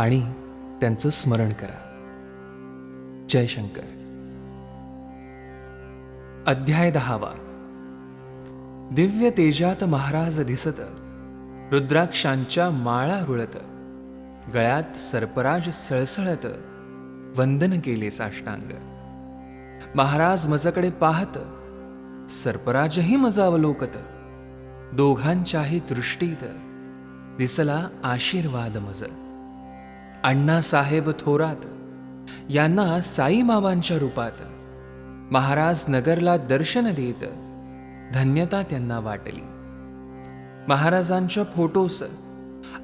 आणि त्यांचं स्मरण करा. जयशंकर अध्याय दहावा. दिव्य तेजात महाराज दिसत रुद्राक्षांच्या माळा रुळत गळ्यात सर्पराज सळसळत वंदन केले साष्टांग. महाराज मजकडे पाहत सर्पराजही मजावलोकत दोघांच्याही दृष्टीत दिसला आशीर्वाद मज. अण्णासाहेब थोरात यांना साईबाबांच्या रूपात महाराज नगरला दर्शन देत धन्यता त्यांना वाटली. महाराजांच्या फोटोस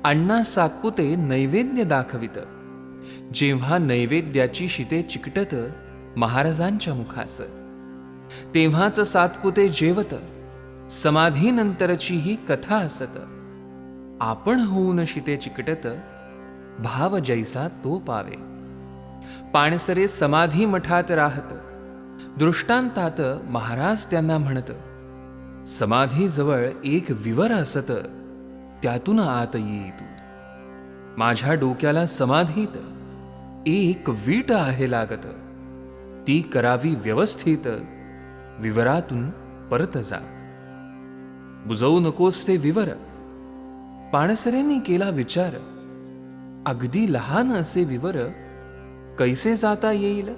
अण्णा सातपुते नैवेद्य दाखवित जेव्हा नैवेद्याची शिते चिकटत महाराजांच्या मुखास. तेव्हाच सातपुते जेवत समाधीनंतरची ही कथा असत. आपण होऊन शिते चिकटत भाव जैसा तो पावे। पाणसरे समाधी मठात राहत। दृष्टांतात महाराज त्यांना म्हणत समाधीजवळ एक विवर असत त्यातून आत ये तू. माझ्या डोक्याला समाधीत एक वीट आहे लागत. ती करावी व्यवस्थित विवरातून परत जा. बुजवू नकोस ते विवर. पाणसरेंनी केला विचार. अगदी लहान असे विवर कैसे जाता येईल?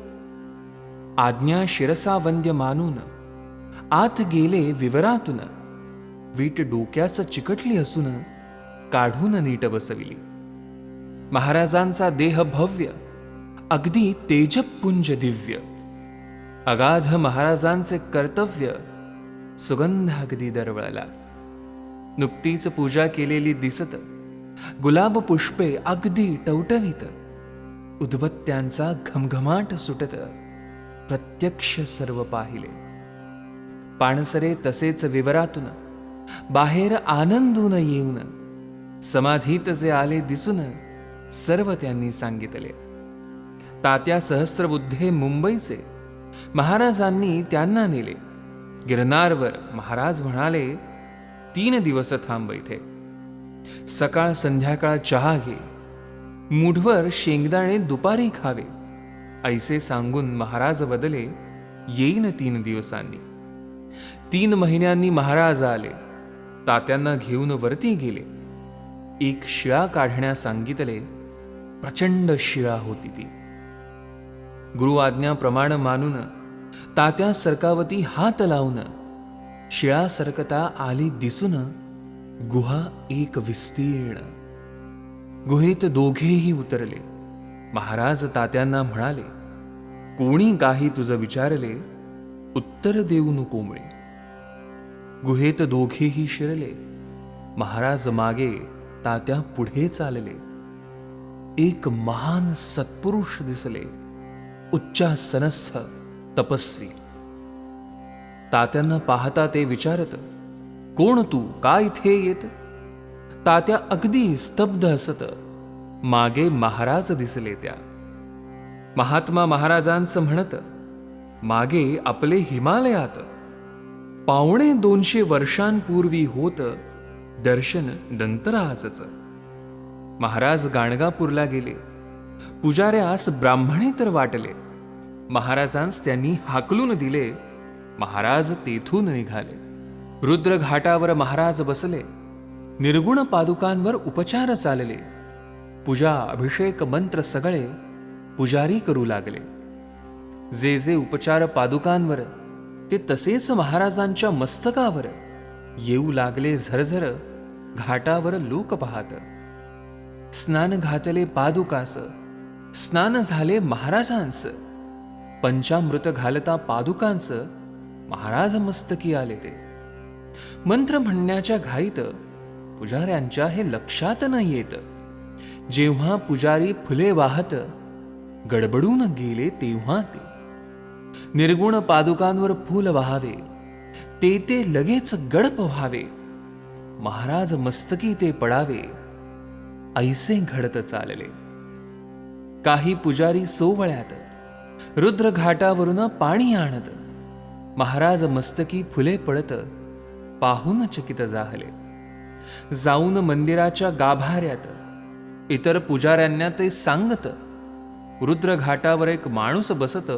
आज्ञा शिरसा वंद्य मानून आत गेले विवरातून. वीट डोक्यास चिकटली असून काढून नीट बसविली. महाराजांचा देह भव्य अगदी तेजपुंज दिव्य. अगाध महाराजांचे कर्तव्य सुगंध अगदी दरवळला. नुकतीच पूजा केलेली दिसत गुलाब पुष्पे अगदी टवटवीत. उद्बत्त्यांचा घमघमाट सुटत. प्रत्यक्ष सर्व पाहिले. पाणसरे तसेच विवरातून. बाहेर आनंदून येऊन. समाधीत जे आले दिसून. सर्व त्यांनी सांगितले. तात्या सहस्रबुद्धे मुंबईचे. महाराजांनी त्यांना नेले. गिरनारवर महाराज म्हणाले तीन दिवस थांब इथे. सकाळ संध्याकाळ चहा घे. मुठभर शेंगदाणे दुपारी खावे. ऐसे सांगून महाराज बदले येईन तीन दिवसांनी. तीन महिन्यांनी महाराज आले. तात्यांना घेऊन वरती गेले. एक शिळा काढण्यास सांगितले प्रचंड शिळा होती ती. गुरु आज्ञाप्रमाण मानून तात्या सरकावती हात लावून शिळा सरकता आली दिसून गुहा एक विस्तीर्ण. गुहेत दोघेही उतरले. महाराज तात्यांना म्हणाले कोणी काही तुझं विचारले उत्तर देऊ नको मिळे गुहेत दोघेही शिरले. महाराज मागे तात्या पुढे चालले. एक महान सत्पुरुष दिसले. उच्चासनस्थ तपस्वी. तात्यांना पाहता ते विचारत कोण तू? का इथे येत? तात्या अगदी स्तब्ध असत मागे महाराज दिसले त्या. महात्मा महाराजांचं म्हणत मागे आपले हिमालयात. पावणे दोनशे वर्षांपूर्वी होत दर्शन दंतराजच. महाराज गाणगापूरला गेले. पुजाऱ्यास ब्राह्मणे तर वाटले. महाराजांस त्यांनी हाकलून दिले. महाराज तेथून निघाले. रुद्र घाटावर महाराज बसले. निर्गुण पादुकांवर उपचार चालले. पूजा अभिषेक मंत्र सगळे पुजारी करू लागले. जे जे उपचार पादुकांवर ते तसेच महाराजांच्या मस्तकावर येऊ लागले झरझर घाटावर लोक पाहत. स्नान घातले पादुकास स्नान झाले महाराजांस. पंचामृत घालता पादुकांस महाराज मस्तकी आले ते. मंत्र म्हणण्याच्या घाईत पुजाऱ्यांच्या हे लक्षात न येत. जेव्हा पुजारी फुले वाहत गडबडून गेले तेव्हा ते. निर्गुण पादुकांवर फूल व्हावे ते ते लगेच गडप व्हावे. महाराज मस्तकी ते पडावे ऐसे घडत चालले. काही पुजारी सोवळ्यात रुद्र घाटावरून पाणी आणत. महाराज मस्तकी फुले पडत पाहून चकित जाहले जाऊन मंदिराच्या गाभाऱ्यात इतर पुजाऱ्यांना ते सांगत रुद्र घाटावर एक माणूस बसत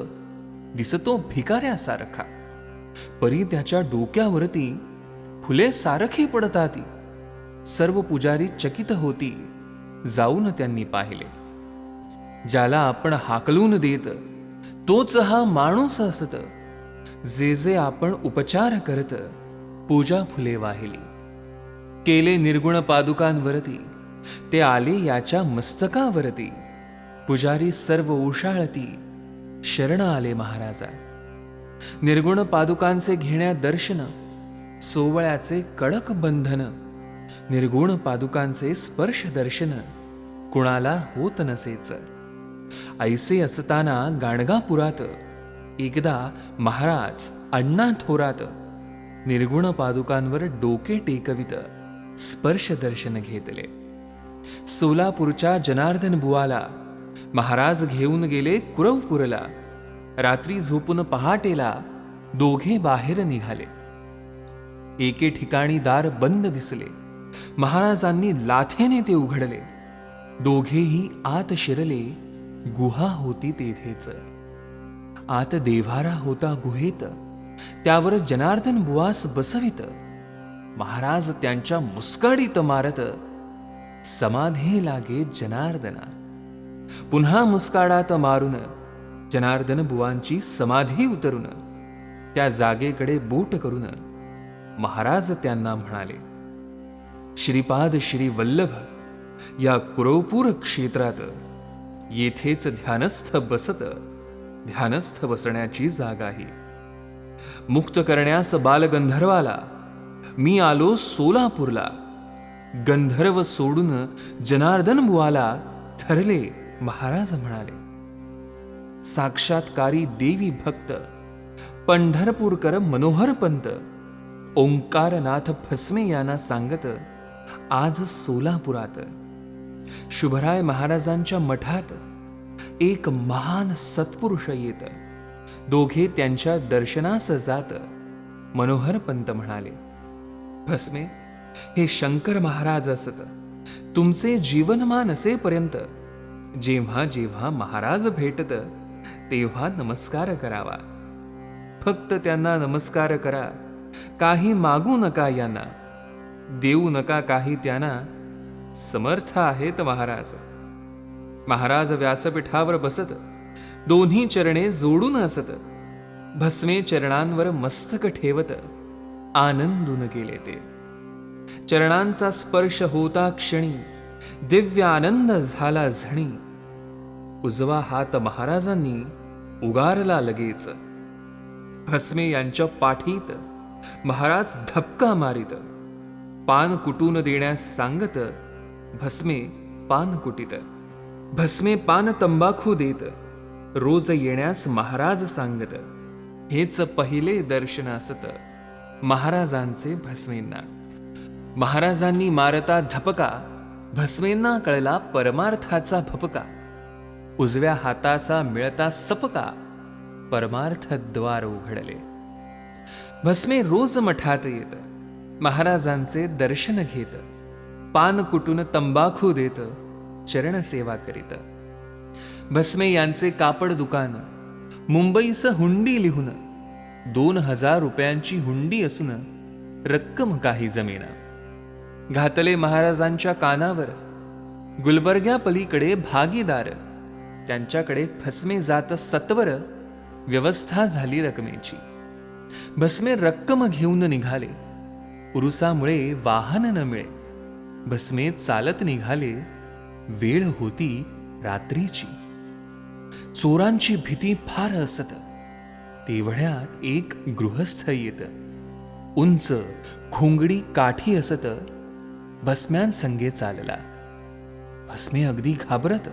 दिसतो भिकाऱ्यासारखा. परी त्याच्या डोक्यावरती फुले सारखी पडतात. सर्व पुजारी चकित होती. जाऊन त्यांनी पाहिले. ज्याला आपण हाकलून देत तोच हा माणूस असत. जे जे आपण उपचार करत पूजा फुले वाहिली. केले निर्गुण पादुकांवरती ते आले याच्या मस्तकावरती. पुजारी सर्व उशाळती शरण आले महाराजा. निर्गुण पादुकांचे घेण्या दर्शन सोवळ्याचे कडक बंधन निर्गुण पादुकांचे स्पर्श दर्शन कुणाला होत नसेच. ऐसे असताना गाणगापुरात एकदा महाराज अण्णा थोरात निर्गुण पादुकांवर डोके टेकवित स्पर्श दर्शन घेतले. सोलापूरच्या जनार्दन बुवाला महाराज घेऊन गेले कुरवपुरला. रात्री झोपून पहाटेला दोघे बाहेर निघाले. एके ठिकाणी दार बंद दिसले. महाराजांनी लाथेने ते उघडले. दोघेही आत शिरले गुहा होती तेथेच. आत देव्हारा होता गुहेत. त्यावर जनार्दन बुवास बसवित. महाराज त्यांच्या मुस्काडीत मारत समाधी लागे जनार्दना. पुन्हा मुस्काडात मारून जनार्दन बुवांची समाधी उतरून त्या जागेकडे बूट करून महाराज त्यांना म्हणाले श्रीपाद श्री वल्लभ या कुरवपूर क्षेत्रात येथेच ध्यानस्थ बसत ध्यानस्थ बसण्याची जागा आहे. मुक्त करण्यास बालगंधर्वाला. मी आलो सोलापूरला. गंधर्व सोडून जनार्दन बुवाला ठरले महाराज म्हणाले. साक्षात्कारी देवी भक्त पंढरपूरकर मनोहर पंत ओंकारनाथ फसमे यांना सांगत आज सोलापुरात. शुभराय महाराजांच्या मठात एक महान सत्पुरुष येत. दोघे त्यांच्या दर्शनास जात मनोहर पंत म्हणाले भस्मे हे शंकर महाराज असत. तुमचे जीवनमान असेपर्यंत जेव्हा जेव्हा महाराज भेटत तेव्हा नमस्कार करावा. फक्त त्यांना नमस्कार करा. काही मागू नका यांना. देऊ नका काही त्यांना. समर्थ आहेत महाराज. महाराज व्यासपीठावर बसत दोन्ही चरणे जोडून असत भस्मे चरणांवर मस्तक ठेवत. आनंदून गेले ते. चरणांचा स्पर्श होता क्षणी. दिव्य आनंद झाला झणी. उजवा हात महाराजांनी उगारला लगेच. भस्मे यांच्या पाठीत महाराज धपका मारित. पान कुटून देण्यास सांगत भस्मे पान कुटीत. भस्मे पान तंबाखू देत. रोज येण्यास महाराज सांगत हेच पहिले दर्शन असत महाराजांचे भस्मेंना. महाराजांनी मारता धपका भस्मेंना कळला परमार्थाचा भपका. उजव्या हाताचा मिळता सपका परमार्थ द्वार उघडले. भस्मे रोज मठात येत महाराजांचे दर्शन घेत पान कुटून तंबाखू देत चरणसेवा करीत. भस्मे यांचे कापड दुकान. मुंबईचं हुंडी लिहून दोन हजार रुपयांची हुंडी असून रक्कम काही जमेना. घातले महाराजांच्या कानावर गुलबर्ग्या पलीकडे भागीदार त्यांच्याकडे फसमे जात सत्वर व्यवस्था झाली रकमेची. भस्मे रक्कम घेऊन निघाले. उरुसामुळे वाहन न मिळे. भस्मे चालत निघाले. वेळ होती रात्रीची. चोरांची भीती फार असत. तेवढ्यात एक गृहस्थ येत. उंच घोंगडी काठी असत. भस्म्यांसंगे चालला. भस्मे अगदी घाबरत.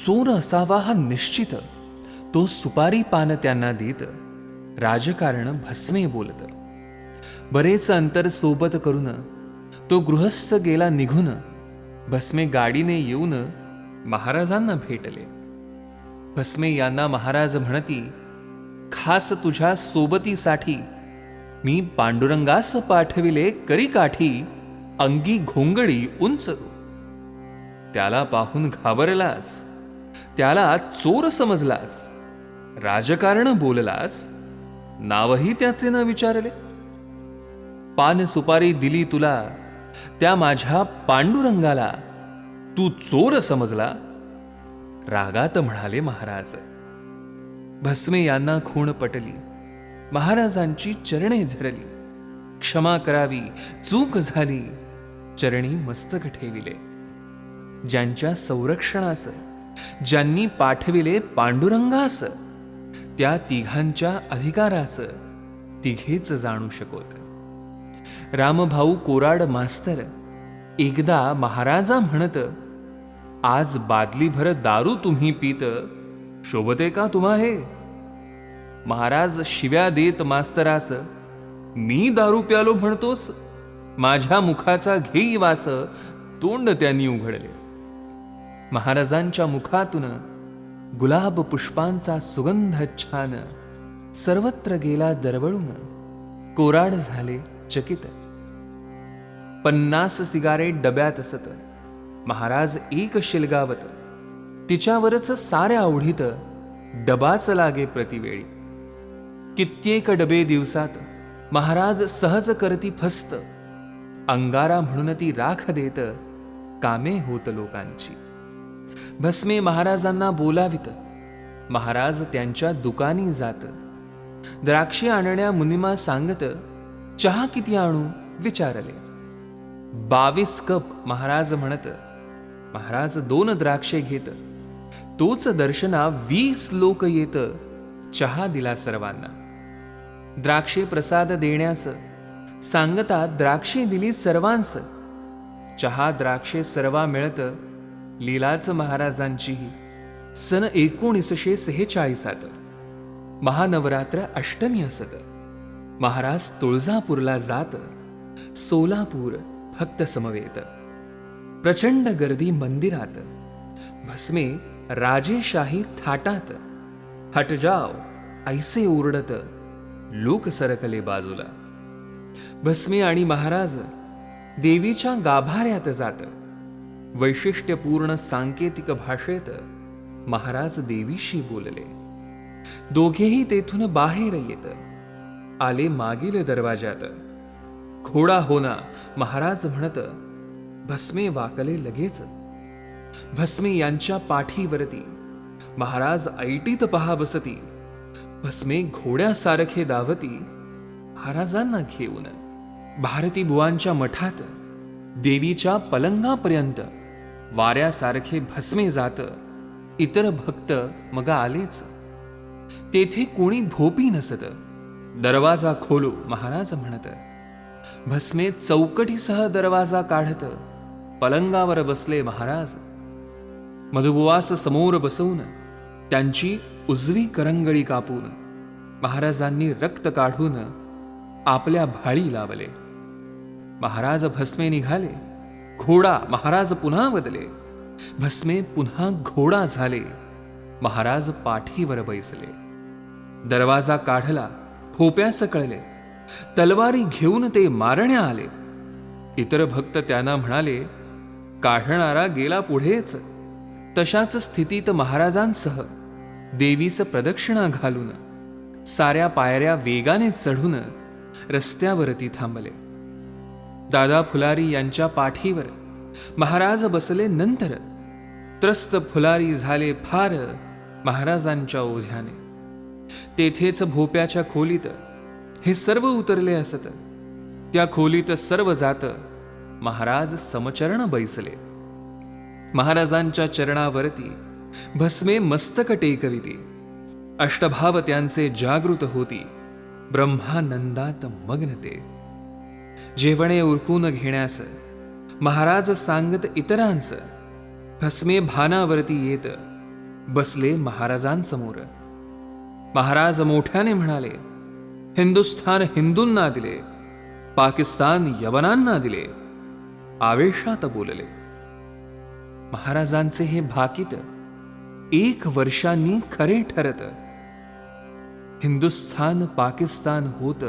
चोर असावा हा निश्चित. तो सुपारी पान त्यांना देत. राजकारण भस्मे बोलत. बरेच अंतर सोबत करून तो गृहस्थ गेला निघून. भस्मे गाडीने येऊन महाराजांना भेटले. भस्मे यांना महाराज म्हणती खास तुझ्या सोबतीसाठी मी पांडुरंगास पाठविले करी काठी अंगी घोंगडी उंच. त्याला पाहून घाबरलास त्याला चोर समजलास राजकारण बोललास नावही त्याचे न विचारले. पान सुपारी दिली तुला त्या माझ्या पांडुरंगाला तू चोर समजला रागात म्हणाले महाराज. भस्मे यांना खूण पटली. महाराजांची चरणे झरली. क्षमा करावी चूक झाली. चरणी मस्तक ठेविले. ज्यांच्या संरक्षणास ज्यांनी पाठविले पांडुरंगास त्या तिघांच्या अधिकारास तिघेच जाणू शकोत. रामभाऊ कोराड मास्तर एकदा महाराजा म्हणत आज बादलीभर दारू तुम्ही पीत शोभते का तुम्हा हे? महाराज शिव्या देत मास्तरास मी दारू प्यालो म्हणतोस माझ्या मुखाचा घेई वास तोंड त्यांनी उघडले. महाराजांच्या मुखातून गुलाब पुष्पांचा सुगंध छान सर्वत्र गेला दरवळून कोराड झाले चकित. पन्नास सिगारेट डब्यात असत महाराज एक शिलगावत. तिच्यावरच साऱ्या आवडीत डबाच लागे प्रतिवेळी. कित्येक डबे दिवसात महाराज सहज करती फस्त. अंगारा म्हणून ती राख देत कामे होत लोकांची. भस्मे महाराजांना बोलावित. महाराज त्यांच्या दुकानी जात. द्राक्षे आणण्या मुनिमा सांगत चहा किती आणू? विचारले. बावीस कप महाराज म्हणत महाराज दोन द्राक्षे घेत. तोच दर्शना वीस लोक येत. चहा दिला सर्वांना. द्राक्षे प्रसाद देण्यास. सांगता द्राक्षे दिली सर्वांस. चहा द्राक्षे सर्वा मिळत. लीलाच महाराजांचीही. सन एकोणीसशे सेहेचाळीसात. महानवरात्र अष्टमी असत. महाराज तुळजापूरला जात. सोलापूर भक्त समवेत. प्रचंड गर्दी मंदिरात. भस्मे राजेशाही थाटात. हट जाव ऐसे ओरडत लोक सरकले बाजूला. भस्मे आणि महाराज देवीच्या गाभाऱ्यात जात. वैशिष्ट्यपूर्ण सांकेतिक भाषेत महाराज देवीशी बोलले. दोघेही तेथून बाहेर येत. आले मागील दरवाजात घोडा होना महाराज म्हणत. भस्मे वाकले लगेच. भस्मे यांच्या पाठीवरती. महाराज ऐटीत पहा बसती. भस्मे घोड्यासारखे दावती. महाराजांना घेऊन. भारती बुवांच्या मठात. देवीच्या पलंगापर्यंत. वाऱ्यासारखे भस्मे जात. इतर भक्त मग आलेच. तेथे कोणी भोपी नसत. दरवाजा खोलो महाराज म्हणत. भस्मे चौकटीसह दरवाजा काढत. पलंगावर बसले महाराज. मधुबुवास समोर बसवून त्यांची उजवी करंगळी कापून महाराजांनी रक्त काढून आपल्या भाळी लावले. महाराज भस्मे निघाले. घोडा महाराज पुन्हा बदले भस्मे पुन्हा घोडा झाले. महाराज पाठीवर बैसले. दरवाजा काढला फोप्यास कळले. तलवारी घेऊन ते मारण्या आले. इतर भक्त त्यांना म्हणाले काढणारा गेला पुढेच. तशाच स्थितीत महाराजांसह देवीस प्रदक्षिणा घालून साऱ्या पायऱ्या वेगाने चढून रस्त्यावरती थांबले. दादा फुलारी यांच्या पाठीवर महाराज बसले नंतर त्रस्त फुलारी झाले फार महाराजांच्या ओझ्याने. तेथेच भोप्याच्या खोलीत हे सर्व उतरले असत. त्या खोलीत सर्व जात महाराज समचरण बैसले. महाराजांच्या चरणावरती भस्मे मस्तक टेकविते. अष्टभाव त्यांचे जागृत होती. ब्रह्मानंदात मग्न ते जेवणे उरकून घेण्यास महाराज सांगत इतरांस भस्मे भानावरती येत बसले महाराजांसमोर. महाराज मोठ्याने म्हणाले हिंदुस्थान हिंदूंना दिले पाकिस्तान यवनांना दिले. आवेशात बोलले. महाराजांचे हे भाकीत एक वर्षांनी खरे ठरत. हिंदुस्थान पाकिस्तान होत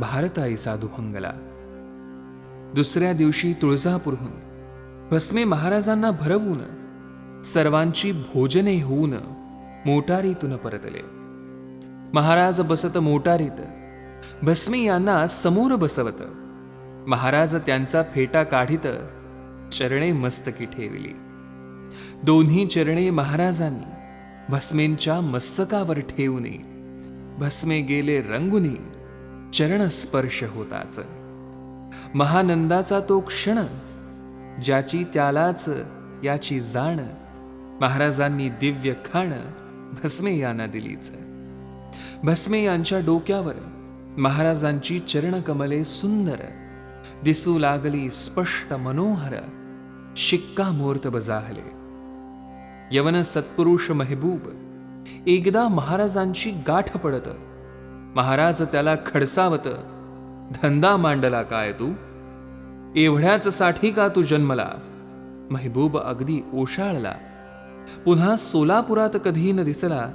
भारत ऐसा दुभंगला दुसऱ्या दिवशी तुळजापूरहून भस्मे महाराजांना भरवून सर्वांची भोजने होऊन मोटारीतून परतले. महाराज बसत मोटारीत भस्मे यांना समोर बसवत. महाराज त्यांचा फेटा काढीत चरणे मस्तकी ठेवली. दोन्ही चरणे महाराजांनी भस्मेंच्या मस्तकावर ठेवून भस्मे गेले रंगुनी चरण स्पर्श होताच. महानंदाचा तो क्षण ज्याची त्यालाच याची जाण महाराजांनी दिव्य खाण भस्मे यांना दिलीच. भस्मे यांच्या डोक्यावर महाराजांची चरणकमले सुंदर दिसू लागली स्पष्ट मनोहर शिक्कामोर्त बजाहले. यवन सत्पुरुष महबूब एकदा महाराजांची गाठ पडत. महाराज त्याला खडसावत धंदा मांडला काय तू? एवढ्याच साठी का तू जन्मला? महबूब अगदी ओशाळला. पुन्हा सोलापुरात कधी न दिसला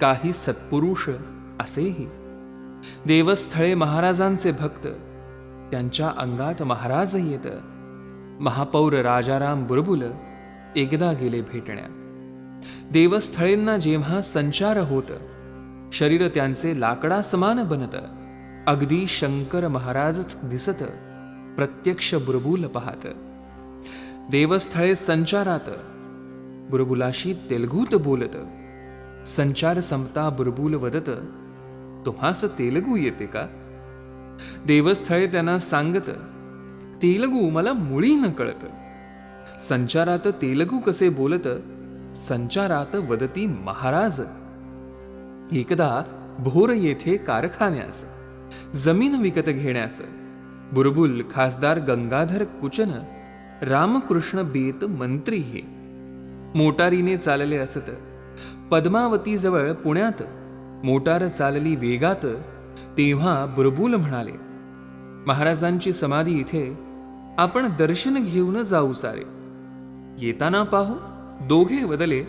काही सत्पुरुष असेही. देवस्थळे महाराजांचे भक्त त्यांच्या अंगात महाराज येत. महापौर राजाराम बुरबुल एकदा गेले भेटण्या देवस्थळेंना जेव्हा संचार होत शरीर त्यांचे लाकडा समान बनत. अगदी शंकर महाराजच दिसत प्रत्यक्ष बुरबुल पाहत. देवस्थळे संचारात बुरबुलाशी तेलगूत बोलत. संचार संपता बुरबुल वदत तुम्हास तेलगू येते का? देवस्थळे त्यांना सांगत. तेलगू मला मुळी न कळत. संचारात तेलगू कसे बोलत? संचारात वदती महाराज. एकदा भोर येथे कारखान्यास जमीन विकत घेण्यास बुरबुल खासदार गंगाधर कुचन रामकृष्ण बेत मंत्री हे. मोटारीने चालले असत. पद्मावतीजवळ पुण्यात मोटार चालली वेगात तेव्हा बुरबुल म्हणाले महाराजांची समाधी इथे आपण दर्शन घेऊन जाऊ सारे. येताना पाहू दोघे बदले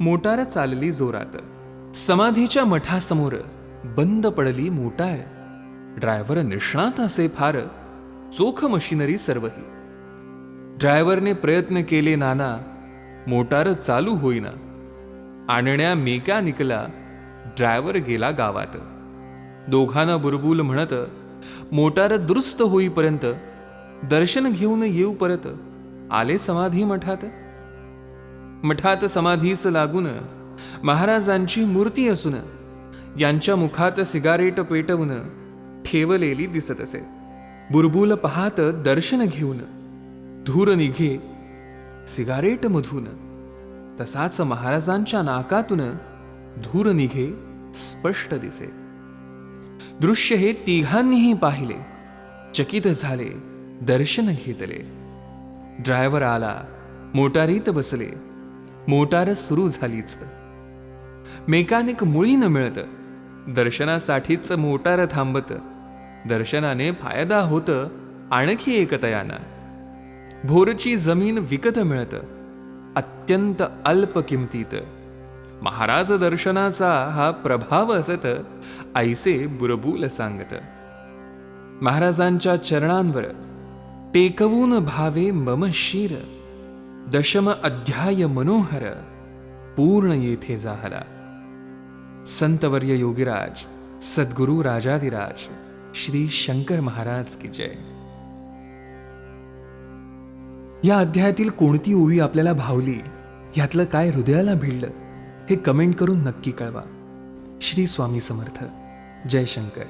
मोटार चालली जोरात. समाधीच्या मठासमोर बंद पडली मोटार. ड्रायव्हर निष्णात असे फार चोख मशिनरी सर्वही. ड्रायव्हरने प्रयत्न केले नाना मोटार चालू होईना. आणण्या मेकॅनिकला ड्रायव्हर गेला गावात. दोघांना बुरबुल म्हणत मोटार दुरुस्त होईपर्यंत दर्शन घेऊन येऊ परत. आले समाधी मठात. मठात समाधीस लागून महाराजांची मूर्ती असून यांच्या मुखात सिगारेट पेटवून ठेवलेली दिसत असे. बुरबुल पाहत दर्शन घेऊन धूर निघे सिगारेट मधून. तसाच महाराजांच्या नाकातून धूर निघे स्पष्ट दिसे. दृश्य हे तिघांनीही पाहिले. चकित झाले दर्शन घेतले. ड्रायव्हर आला मोटारीत बसले. मोटार सुरू झालीच. मेकॅनिक मुळी न मिळत दर्शनासाठीच मोटार थांबत. दर्शनाने फायदा होत आणखी एकतयाना भोरची जमीन विकत मिळत अत्यंत अल्प किमतीत. महाराज दर्शनाचा हा प्रभाव असत ऐसे बुरबुल सांगत. महाराजांच्या चरणांवर टेकवून भावे मम शिर दशम अध्याय मनोहर पूर्ण येथे जाहला संतवर्य योगीराज सद्गुरु राजाधिराज श्री शंकर महाराज की जय. या अध्यायातील कोणती ओवी आपल्याला भावली यातलं काय हृदयाला भिडलं? हे कमेंट करून नक्की कळवा. श्री स्वामी समर्थ. जयशंकर